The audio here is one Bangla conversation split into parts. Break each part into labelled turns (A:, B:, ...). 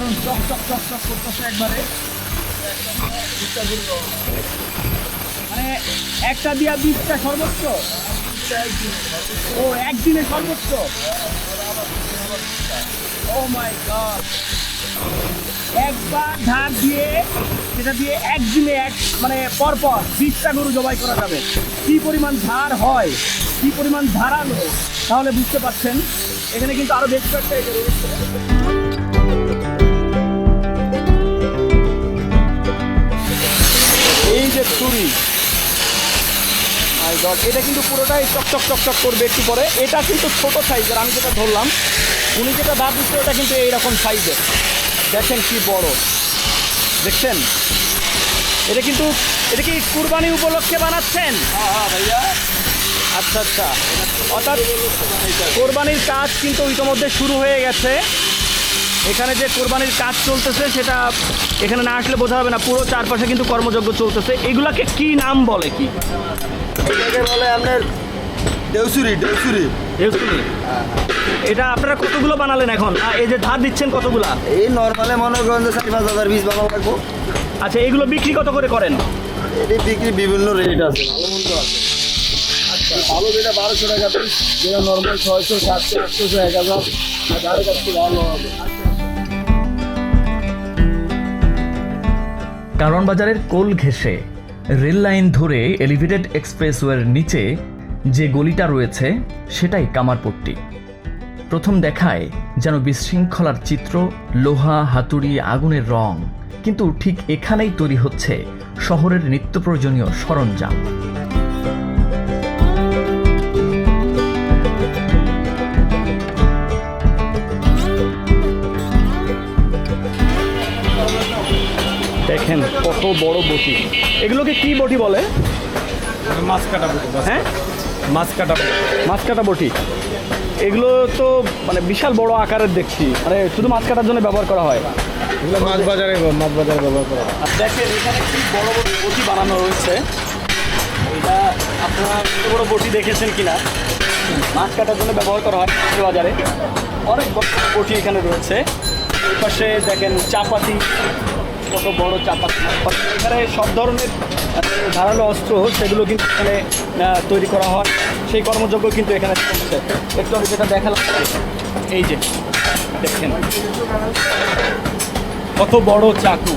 A: দারুণ চক চক চক চক করতেছে একবারে। মানে একটা দিয়া বিশটা সর্বোচ্চ? ও, একদিনে সর্বোচ্চ? Oh my God. একবার ধার দিয়ে সেটা দিয়ে একদিনে এক মানে পরপর বিশটা গরু জবাই করা যাবে। কি পরিমাণ ধার হয়? কি পরিমাণ ধারালো? তাহলে বুঝতে পারছেন। এখানে কিন্তু আরও বেশ কয়েকটা যে। ছুরি। মাই গড এটা কিন্তু পুরোটাই চকচক চকচক করবে একটু পরে। এটা কিন্তু ছোট সাইজের আমি যেটা ধরলাম উনি যেটা দাঁত দিচ্ছে ওটা কিন্তু এইরকম সাইজের। দেখেন কি বড়। দেখছেন? এটা কিন্তু এটা কি কুরবানি উপলক্ষে বানাচ্ছেন? ভাইয়া। আচ্ছা আচ্ছা। অর্থাৎ কোরবানির কাজ কিন্তু ইতোমধ্যে শুরু হয়ে গেছে। এখানে যে কোরবানির কাজ চলতেছে সেটা এখানে না আসলে বোঝা হবে না। পুরো চারপাশে কিন্তু কর্মযজ্ঞ চলতেছে। এগুলাকে কি নাম বলে কি?
B: এটাকে বলে আপনার দেউসুরি দেউসুরি।
A: এটা আপনারা কতগুলো বানালেন এখন? এই যে ধার দিচ্ছেন কতগুলা?
B: এই নর্মালে মনে করেন যে চারি পাঁচ হাজার বীজ বানানো লাগবো।
A: আচ্ছা এগুলো বিক্রি কত করে করেন?
B: এটি বিক্রি বিভিন্ন রেট আছে ভালো মন্দ আছে। আচ্ছা ভালো যেটা বারোশো টাকা পিস যেটা নর্মাল ছয়শো সাতশো আটশোশো এক হাজার। কাছে ভালো হবে।
C: কারণ বাজারের কোল ঘেঁষে রেল লাইন ধরে এলিভেটেড এক্সপ্রেসওয়ের নিচে যে গলিটা রয়েছে, সেটাই কামারপট্টি। প্রথম দেখায় যেন বিশৃঙ্খলার চিত্র, লোহা, হাতুড়ি, আগুনের রং। কিন্তু ঠিক এখানেই তৈরি হচ্ছে শহরের নিত্য প্রয়োজনীয় সরঞ্জাম।
A: কত বড় বটি? এগুলোকে কি বটি বলে?
D: মাছ কাটা বটি
A: হ্যাঁ?
D: মাছ কাটা বটি।
A: মাছ কাটা বটি। এগুলো তো মানে বিশাল বড় আকারের দেখছি। মানে শুধু মাছ কাটার জন্য ব্যবহার করা হয়।
D: এগুলো মাছ বাজারে মাছ বাজারে ব্যবহার করা হয়।
A: আর দেখেন এখানে কি বড় বড় বটি বানানো রয়েছে। এটা আপনারা কত বড় বটি দেখেছেন কিনা? মাছ কাটার জন্য ব্যবহার করা হয় মাছের বাজারে। অনেক বড় বটি এখানে রয়েছে। এই পাশে দেখেন চাপাতি। কত বড় চাপা। এখানে সব ধরনের ধারালো অস্ত্র সেগুলো কিন্তু এখানে তৈরি করা হয়। সেই কর্মযজ্ঞ কিন্তু এখানে চলছে। একটু আমি যেটা দেখালাম, এই যে, দেখেন। কত বড় চাকু।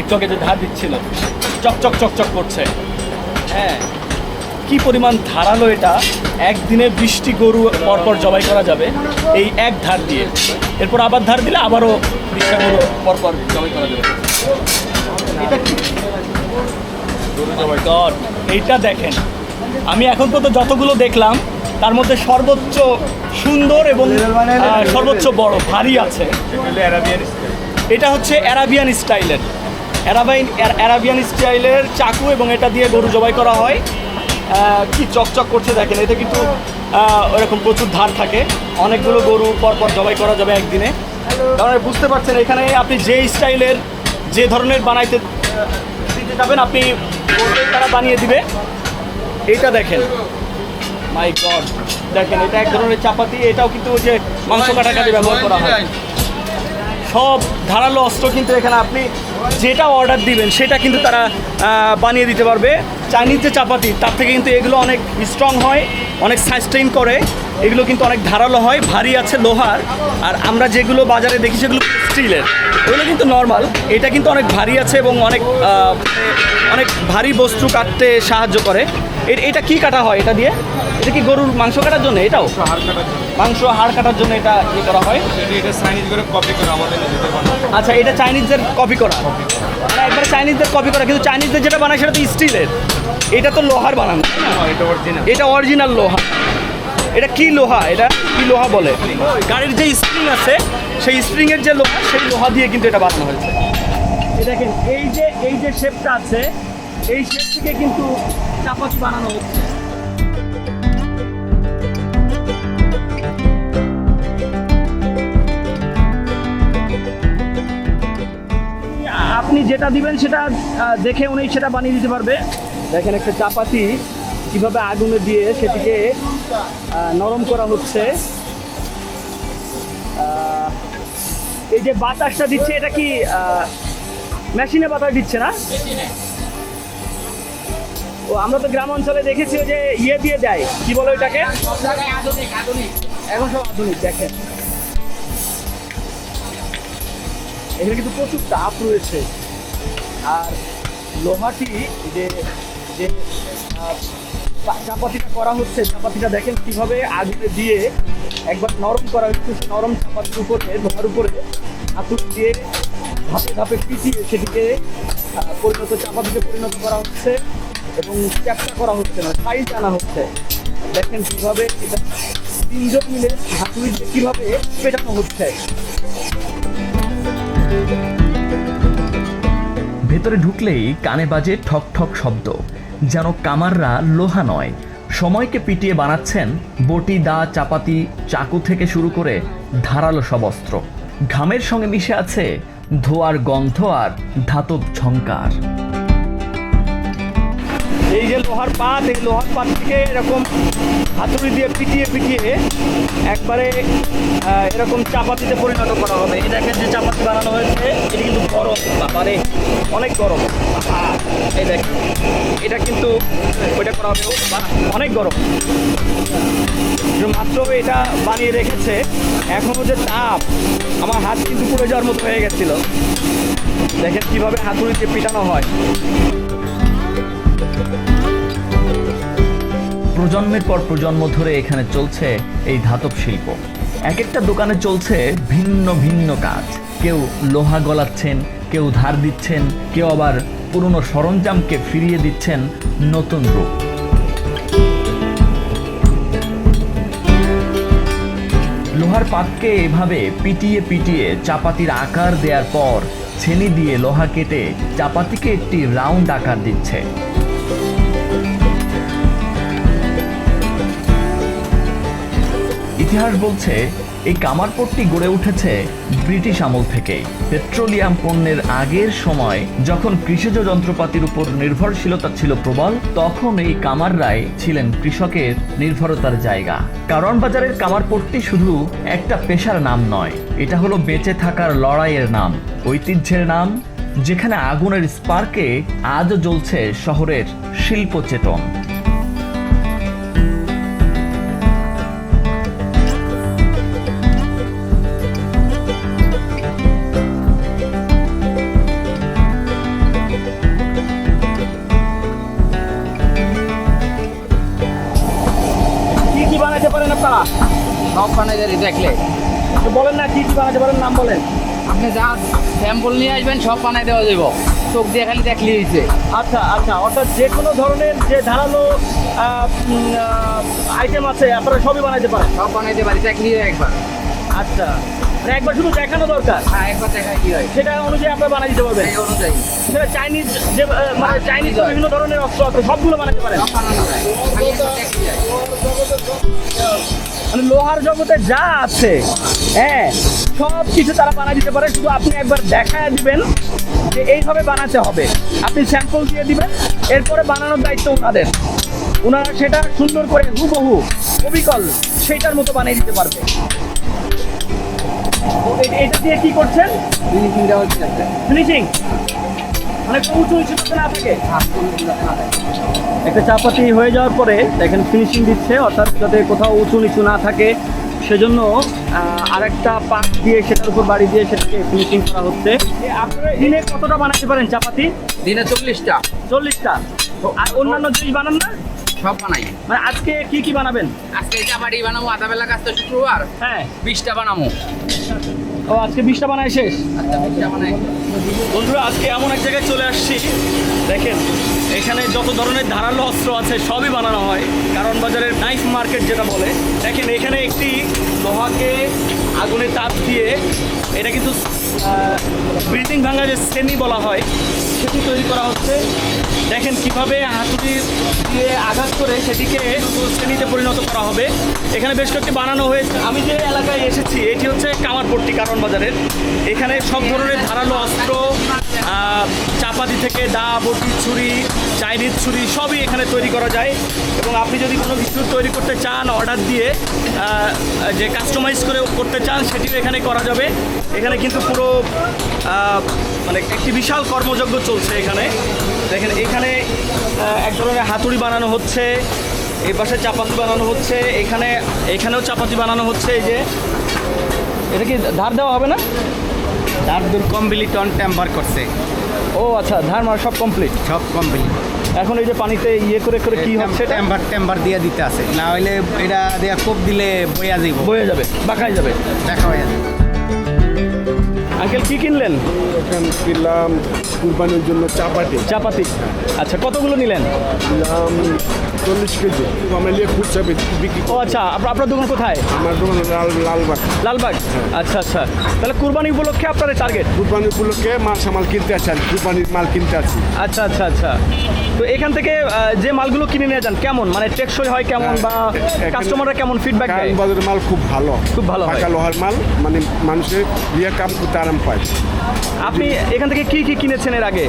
A: একটু আগে যে ধার দিচ্ছিল চকচক চকচক করছে। হ্যাঁ কি পরিমাণ ধারালো এটা। একদিনে বৃষ্টি গরু পরপর জবাই করা যাবে এই এক ধার দিয়ে। এরপর আবার ধার দিলে আবারও বৃষ্টি গরু পরপর জবাই করা যাবে। এইটা দেখেন। আমি এখন পর্যন্ত যতগুলো দেখলাম, তার মধ্যে সর্বোচ্চ সুন্দর এবং সর্বোচ্চ বড়, ভারী আছে। এটা হচ্ছে অ্যারাবিয়ান স্টাইলের। অ্যারাবাইন অ্যারাবিয়ান স্টাইলের চাকু এবং এটা দিয়ে গরু জবাই করা হয়। কি চকচক করছে দেখেন, এতে কিন্তু ওরকম প্রচুর ধার থাকে। অনেকগুলো গরু পরপর জবাই করা যাবে একদিনে। কারণ বুঝতে পারছেন, এখানে আপনি যে স্টাইলের যে ধরনের বানাইতে দিতে যাবেন, আপনি তারা বানিয়ে দিবে। এইটা দেখেন। মাই গড দেখেন, এটা এক ধরনের চাপাতি, এটাও কিন্তু ওই যে মাংস কাটা কাটে ব্যবহার করা হয়। সব ধারালো অস্ত্র কিন্তু এখানে আপনি যেটা অর্ডার দিবেন, সেটা কিন্তু তারা বানিয়ে দিতে পারবে। চাইনিজ যে চাপাতি, তার থেকে কিন্তু এগুলো অনেক স্ট্রং হয়, অনেক সাস্টেইন করে। এগুলো কিন্তু অনেক ধারালো হয়, ভারী আছে লোহার। আর আমরা যেগুলো বাজারে দেখি, সেগুলো স্টিলের ওগুলো কিন্তু নর্মাল এটা কিন্তু অনেক ভারী আছে এবং অনেক অনেক ভারী বস্তু কাটতে সাহায্য করে। এটা কি কাটা হয় এটা দিয়ে? এটা কি গরুর মাংস কাটার জন্য এটাও?
D: হাড়
A: মাংস হাড় কাটার জন্য এটা ইয়ে করা হয়।
D: এটা চাইনিজ করে কপি করে আমাদের
A: আচ্ছা এটা চাইনিজদের কপি করা। মানে একবারে চাইনিজদের কপি করা কিন্তু চাইনিজদের যেটা বানায় সেটা তো স্টিলের এটা তো লোহার বানানো।
D: এটা অরিজিনাল
A: এটা অরিজিনাল লোহা। এটা কি লোহা? এটা কি লোহা বলে? গাড়ির যে স্প্রিং আছে সেই স্প্রিংয়ের যে লোহা সেই লোহা দিয়ে কিন্তু এটা বানানো হয়েছে। দেখেন, এই যে এই যে শেপটা আছে, এই শেপ থেকে কিন্তু চাপাতি বানানো হচ্ছে। আপনি যেটা দিবেন সেটা দেখে উনি সেটা বানিয়ে দিতে পারবে। দেখেন একটা চাপাতি কীভাবে আগুনে দিয়ে সেটিকে নরম করা হচ্ছে। এই যে বাতাসটা দিচ্ছে এটা কি মেশিনে বাতাস দিচ্ছে না? ও আমরা তো গ্রাম অঞ্চলে দেখেছি যে ইয়ে দিয়ে দেয় কি বলে ওইটাকে? এখন সব আধুনিক দেখেন। এখানে কিন্তু প্রচুর তাপ রয়েছে। আর লোহাটি যে যে চাপাতিটা করা হচ্ছে। চাপাতিটা দেখেন কীভাবে আগুনে দিয়ে একবার নরম করা হচ্ছে। নরম চাপাতির উপরে লোহার উপরে হাতুড়ি দিয়ে ধাপে ধাপে পিটিয়ে সেটিকে পরিণত চাপাতিতে পরিণত করা হচ্ছে এবং চ্যাপটা করা হচ্ছে না, সাইজ আনা হচ্ছে। দেখেন কীভাবে এটা তিনজন মিলে হাতুড়ি দিয়ে কীভাবে পেটানো হচ্ছে।
C: ভেতরে ঢুকলেই কানে বাজে ঠক ঠক শব্দ। যেন কামাররা লোহা নয়। সময়কে পিটিয়ে বানাচ্ছেন বটি, দা, চাপাতি, চাকু থেকে শুরু করে ধারালো সব অস্ত্র। ঘামের সঙ্গে মিশে আছে ধোয়ার গন্ধ আর ধাতব ঝঙ্কার
A: এই যে লোহার পাত, এই লোহার পাত থেকে এরকম হাতুড়ি দিয়ে পিটিয়ে পিটিয়ে একবারে এরকম চাপাতিতে পরিণত করা হবে। এটাকে যে চাপাতি বানানো হয়েছে, এটা কিন্তু গরম বাবারে অনেক গরম। এই দেখেন এটা কিন্তু ওইটা করা হবে। অনেক গরম। মাত্র এটা বানিয়ে রেখেছে, এখনও যে তাপ, আমার হাত কিন্তু পুড়ে যাওয়ার মতো হয়ে গেছিল। দেখেন কীভাবে হাতুড়িতে পিটানো হয়।
C: প্রজন্মের পর প্রজন্ম ধরে এখানে চলছে এই ধাতব শিল্প। এক একটা দোকানে চলছে ভিন্ন ভিন্ন কাজ। কেউ লোহা গলাচ্ছেন, কেউ ধার দিচ্ছেন, কেউ আবার পুরনো সরঞ্জামকে ফিরিয়ে দিচ্ছেন নতুন রূপ। লোহার পাতকে এভাবে পিটিয়ে পিটিয়ে চাপাতির আকার দেওয়ার পর ছেনি দিয়ে লোহা কেটে চাপাতিকে একটি রাউন্ড আকার দিচ্ছে। ইতিহাস বলছে এই কামারপট্টি গড়ে উঠেছে ব্রিটিশ আমল থেকেই। পেট্রোলিয়াম পণ্যের আগের সময় যখন কৃষিজ যন্ত্রপাতির উপর নির্ভরশীলতা ছিল প্রবল, তখন এই কামাররাই ছিলেন কৃষকের নির্ভরতার জায়গা। কারণ বাজারের কামারপট্টি শুধু একটা পেশার নাম নয়, এটা হলো বেঁচে থাকার লড়াইয়ের নাম, ঐতিহ্যের নাম, যেখানে আগুনের স্পার্কে আজও জ্বলছে শহরের শিল্প চেতন
E: সব বানাই দেয় দেখলে।
A: তো বলেন না কি কি বানাতে পারেন নাম বলেন।
E: আপনি যা স্যাম্পল নিয়ে আসবেন সব বানাই দেওয়া যাব। চোখ দিয়ে খালি দেখলে হয়েছে।
A: আচ্ছা আচ্ছা অর্থাৎ যে কোনো ধরনের যে ধারালো আইটেম আছে আপনারা সবই বানাতে পারেন?
E: সব বানাইতে পারি দেখলি একবার।
A: আচ্ছা মানে একবার শুধু দেখানো দরকার?
E: হ্যাঁ একবার দেখা কি হয়।
A: সেটা অনুযায়ী আপনারা বানিয়ে দিতে পারবেন?
E: অনুযায়ী।
A: সেটা চাইনিজ যে মানে
E: হ্যাঁ,
A: চাইনিজ বিভিন্ন ধরনের অস্ত্র আছে সবগুলো বানাতে পারেন?
E: সব বানানো যায়।
A: মানে লোহার জগতে যা আছে হ্যাঁ সব কিছু তারা বানিয়ে দিতে পারে। শুধু আপনি একবার দেখায় দিবেন যে এইভাবে বানাতে হবে। আপনি স্যাম্পল দিয়ে দিবেন এরপরে বানানোর দায়িত্ব ওনাদের। ওনারা সেটা সুন্দর করে হুবহু অবিকল সেইটার মতো বানিয়ে দিতে পারবে। এটা দিয়ে কি করছেন?
E: ফিনিশিং দেওয়া হচ্ছে
A: ফিনিশিং মানে একটু উঁচু উঁচু না থাকে। একটা চাপাতি হয়ে যাওয়ার পরে দেখেন ফিনিশিং দিচ্ছে অর্থাৎ যাতে কোথাও উঁচু নিচু না থাকে সেজন্য আরেকটা পাক দিয়ে সেটার উপর বাড়ি দিয়ে সেটাকে ফিনিশিং করা হচ্ছে। আপনারা দিনে কতটা বানাতে পারেন চাপাতি?
E: দিনে চল্লিশটা।
A: চল্লিশটা? আর অন্যান্য জিনিস বানান না?
E: সব বানাই।
A: মানে আজকে কি কি বানাবেন?
E: আজকে বাড়ি বানাবো আধা বেলা কাজ তো শুক্রবার।
A: হ্যাঁ।
E: বিশটা বানাবো।
A: ও, আজকে বিশটা বানায় শেষ? বন্ধুরা, আজকে এমন এক জায়গায় চলে আসছি। দেখেন, এখানে যত ধরনের ধারালো অস্ত্র আছে, সবই বানানো হয়। কারণ বাজারের নাইফ মার্কেট যেটা বলে, দেখেন, এখানে একটি লোহাকে আগুনে তাপ দিয়ে, এটা কিন্তু ব্রিদিং ভাঙা যে শ্রেণি বলা হয়। সেটি তৈরি করা হচ্ছে। দেখেন কীভাবে হাতুড়ি দিয়ে আঘাত করে সেটিকে শ্রেণীতে পরিণত করা হবে। এখানে বেশ কয়েকটি বানানো হয়েছে। আমি যে এলাকায় এসেছি, এটি হচ্ছে কামারপট্টি কারণ বাজারের এখানে সব ধরনের ধারালো অস্ত্র চাপাতি থেকে দা, বটি, ছুরি চাইনিজ ছুরি সবই এখানে তৈরি করা যায়। এবং আপনি যদি কোনো কিছু তৈরি করতে চান, অর্ডার দিয়ে যে কাস্টমাইজ করে করতে চান, সেটিও এখানে করা যাবে। এখানে কিন্তু পুরো মানে একটি বিশাল কর্মযজ্ঞ চলছে এখানে। দেখেন, এখানে এক ধরনের হাতুড়ি বানানো হচ্ছে, এই পাশে চাপাতি বানানো হচ্ছে, এখানে, এখানেও চাপাতি বানানো হচ্ছে, এই যে। এটা কি ধার দেওয়া হবে না?
D: ধার দূর কমপ্লিট অন টেম্পার করছে।
A: ও আচ্ছা ধান মার সব কমপ্লিট
D: সব কমপ্লিট
A: এখন এই যে পানিতে ইয়ে করে করে কি হচ্ছে?
D: টেম্পার টেম্পার দিয়ে দিতে আছে। না হইলে এটা দেয়া কোপ দিলে বইয়া যাবে
A: বয়ে যাবে বাঁকাই যাবে।
D: দেখা হয়ে যাবে।
A: আঙ্কেল কি কিনলেন?
B: এখানে কিনলাম কুরবানির জন্য চাপাটি
A: চাপাতি। আচ্ছা কতগুলো নিলেন?
B: চল্লিশ কেজি। আমরা নিয়ে খুচরা বিক- বিক্রি
A: ও আচ্ছা আপনার আপনার দোকান কোথায়?
B: আমার দোকান লাল লালবাগ।
A: লালবাগ? আচ্ছা আচ্ছা। তাহলে কুরবানি উপলক্ষে আপনার টার্গেট
B: কুরবানি উপলক্ষে মাল সামাল কিনতে আসি আর কুরবানির মাল কিনতে আসি।
A: আচ্ছা আচ্ছা আচ্ছা। তো এখান থেকে যে মালগুলো কিনে নিয়ে যান কেমন? মানে টেকসই হয় কেমন বা কাস্টমাররা কেমন ফিডব্যাক দেয়?
B: বাজারের মাল খুব ভালো।
A: খুব ভালো হয়।
B: পাকা লোহার মাল মানে মানুষের বিয়ে কাম করতে আরাম পায়।
A: আপনি এখান থেকে কি কি কিনেছেন এর আগে?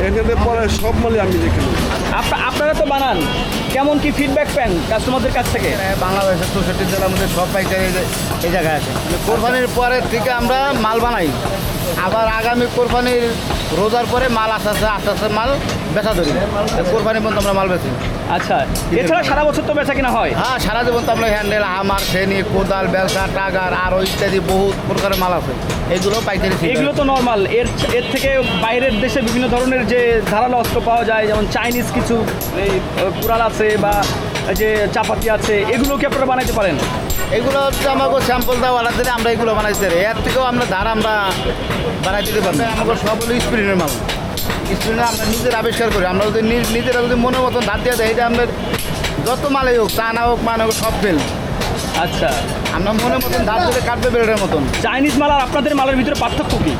B: এখান থেকে পরে সব মালই আমি দেখি
A: আপনা- আপনারা তো বানান। কেমন কি ফিডব্যাক পান কাস্টমারদের কাছ থেকে?
F: বাংলাদেশের চৌষট্টি জেলার মধ্যে সব পাইকারি এই- জায়গায় আছে। কোরবানির পরের থেকে আমরা মাল বানাই। আবার আগামী কোরবানির রোজার পরে মাল আস্তে আস্তে আস্তে আস্তে মাল বেচা ধরি। কোরবানি পর্যন্ত আমরা মাল বেচি।
A: আচ্ছা এছাড়া সারা বছর তো বেচা কিনা হয়?
F: হ্যাঁ সারা জীবন তো আমরা হ্যান্ডেল হামার ফেনি কোদাল বেলসা টাগার আরও ইত্যাদি বহুত প্রকারের মাল আছে। এইগুলো পাইকারি
A: এগুলো তো নর্মাল এর এর থেকে বাইরের দেশে বিভিন্ন ধরনের যে ধারালো অস্ত্র পাওয়া যায় যেমন চাইনিজ কিছু এই কুড়াল আছে বা যে চাপাতি আছে এগুলো কি আপনারা বানাইতে পারেন?
F: এগুলো হচ্ছে আমাকে স্যাম্পল দেওয়া অর্ডার দিলে আমরা এগুলো বানাইতে পারি এর থেকেও আমরা ধার আমরা বানাই দিতে পারব। আমাকে সব হলো স্ক্রিনের মাল। স্ক্রিনে আমরা নিজের আবিষ্কার করি। আমরা যদি নিজ- নিজেরা যদি মনের মতন ধার দিয়ে দেয় এটা আমাদের যত মালাই হোক চানা হোক মান হোক সব ফেল
A: আচ্ছা।
F: আমরা মনের মতন ধার দিলে কাটবে বেলেটের মতন।
A: চাইনিজ মাল আর আপনাদের মালের ভিতরে পার্থক্য কি?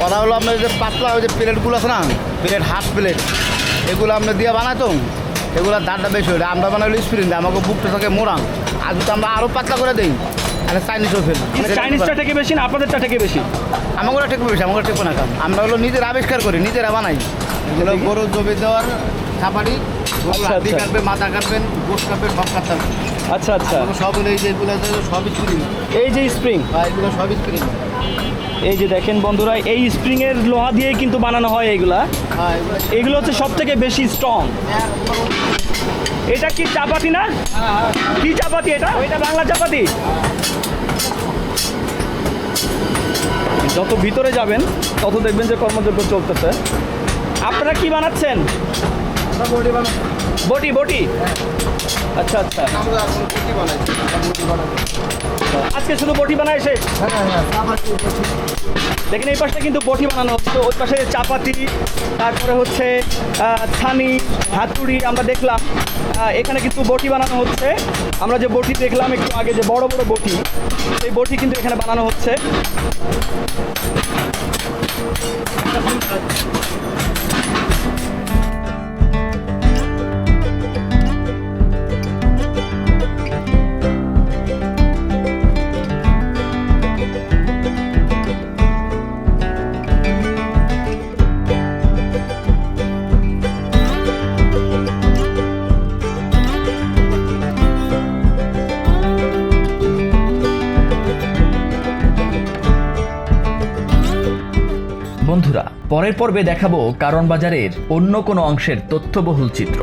F: কথা হলো আপনার যে পাতলা ওই যে প্লেটগুলো আছে না প্লেট হাফ প্লেট এগুলো আমরা দিয়ে বানাইতো এগুলোর দাঁড়টা বেশি হলে আমরা বানাইলো স্প্রিন দিয়ে আমাকে বুকটা থাকে মোড়াং আর তো আমরা আরও পাতলা করে দিই তাহলে চাইনিজও ফেল
A: মানে চাইনিজটা থেকে বেশি না আপনাদেরটা থেকে বেশি?
F: আমাকে ঠিক বেশি আমাকে ঠিক না কাম আমরা হলো নিজের আবিষ্কার করি নিজেরা বানাই। এগুলো গরু জমি দেওয়ার
A: আচ্ছা, আচ্ছা।
F: কাটবে মাথা কাটবেন গোস কাটবে সব কাটতে হবে
A: আচ্ছা। আচ্ছা
F: সব হলো এই যে এগুলো আছে, সব স্প্রিং
A: এই যে স্প্রিং
F: বা এগুলো সব স্প্রিং
A: এই যে দেখেন বন্ধুরা এই স্প্রিং এর লোহা দিয়েই কিন্তু বানানো হয় এইগুলা
F: হ্যাঁ এগুলো
A: এগুলো হচ্ছে সব থেকে বেশি স্ট্রং এটা কি চাপাতি না? কি চাপাতি এটা? এটা বাংলা চাপাতি। যত ভিতরে যাবেন তত দেখবেন যে কর্মযোগ্য চলতেছে। আপনারা কি বানাচ্ছেন? বটি বটি। আচ্ছা আচ্ছা। আজকে শুধু বটি বানায় শেষ? দেখেন, এই পাশটা কিন্তু বটি বানানো হচ্ছে। ওই পাশে চাপাতি, তারপরে হচ্ছে ছানি, হাতুড়ি আমরা দেখলাম। এখানে কিন্তু বটি বানানো হচ্ছে। আমরা যে বটি দেখলাম একটু আগে, যে বড় বড় বটি, সেই বটি কিন্তু এখানে বানানো হচ্ছে।
C: পরের পর্বে দেখাবো কারণ বাজারের অন্য কোনো অংশের তথ্যবহুল চিত্র।